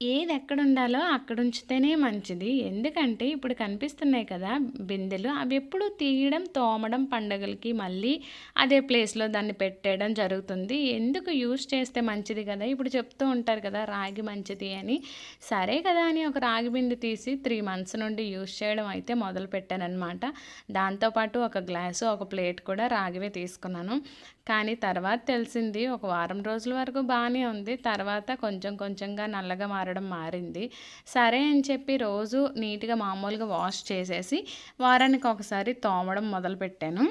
ఏది ఎక్కడ ఉండాలో అక్కడ ఉంచితేనే మంచిది. ఎందుకంటే ఇప్పుడు కనిపిస్తున్నాయి కదా బిందెలు. అవి ఎప్పుడు తీయడం, తోమడం పండగలకి మళ్ళీ అదే ప్లేస్‌లో దాన్ని పెట్టేయడం జరుగుతుంది. ఎందుకు యూజ్ చేస్తే మంచిది కదా! ఇప్పుడు చెప్తూ ఉంటారు కదా! రాగి మంచిది అని. సరే కదా అని ఒక రాగి బిందె తీసి త్రీ మంత్స్ నుండి యూజ్ చేయడం అయితే మొదలుపెట్టాననమాట. దాంతో పాటు ఒక గ్లాసు, ఒక ప్లేట్ కూడా రాగివే తీసుకున్నాను. కానీ తర్వాత తెలిసింది ఒక వారం రోజుల వరకు బాగానే ఉంది. తర్వాత కొంచెం కొంచెంగా నల్లగా మారడం మారింది. సరే అని చెప్పి రోజు నీట్‌గా మామూలుగా వాష్ చేసేసి వారానికి ఒకసారి తోమడం మొదలుపెట్టాను.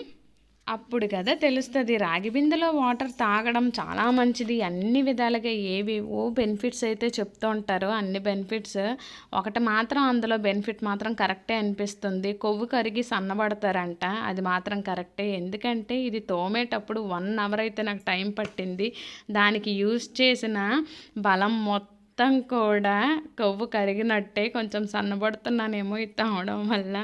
అప్పుడు కదా తెలుస్తుంది రాగి బిందెలో వాటర్ తాగడం చాలా మంచిది. అన్ని విధాలుగా ఏవేవో బెనిఫిట్స్ అయితే చెప్తూ ఉంటారు. అన్ని బెనిఫిట్స్. ఒకటి మాత్రం అందులో బెనిఫిట్ మాత్రం కరెక్టే అనిపిస్తుంది. కొవ్వు కరిగి సన్నబడతారంట. అది మాత్రం కరెక్టే. ఎందుకంటే ఇది తోమేటప్పుడు వన్ అవర్ అయితే నాకు టైం పట్టింది. దానికి యూజ్ చేసిన బలం మొత్తం మొత్తం కూడా కొవ్వు కరిగినట్టే కొంచెం సన్నబడుతున్నానేమో ఇది తాగడం వల్ల.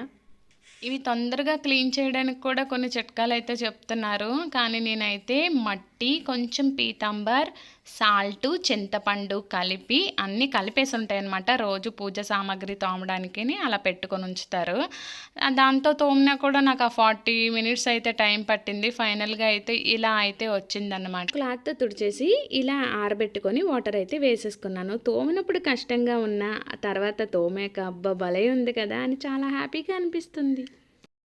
ఇవి తొందరగా క్లీన్ చేయడానికి కూడా కొన్ని చిట్కాలు అయితే చెప్తున్నారు. కానీ నేనైతే మట్టి, కొంచెం పీతాంబర్, సాల్టు, చింతపండు కలిపి అన్నీ కలిపేసి ఉంటాయన్నమాట. రోజు పూజ సామాగ్రి తోమడానికి అలా పెట్టుకొని ఉంచుతారు. దాంతో తోమినా కూడా నాకు ఆ 40 మినిట్స్ అయితే టైం పట్టింది. ఫైనల్‌గా అయితే ఇలా అయితే వచ్చిందనమాట క్లాత్‌తో తుడిచేసి ఇలా ఆరబెట్టుకొని వాటర్ అయితే వేసేసుకున్నాను. తోమినప్పుడు కష్టంగా ఉన్నా తర్వాత తోమాక అబ్బా! భలే ఉంది కదా! అని చాలా హ్యాపీగా అనిపిస్తుంది.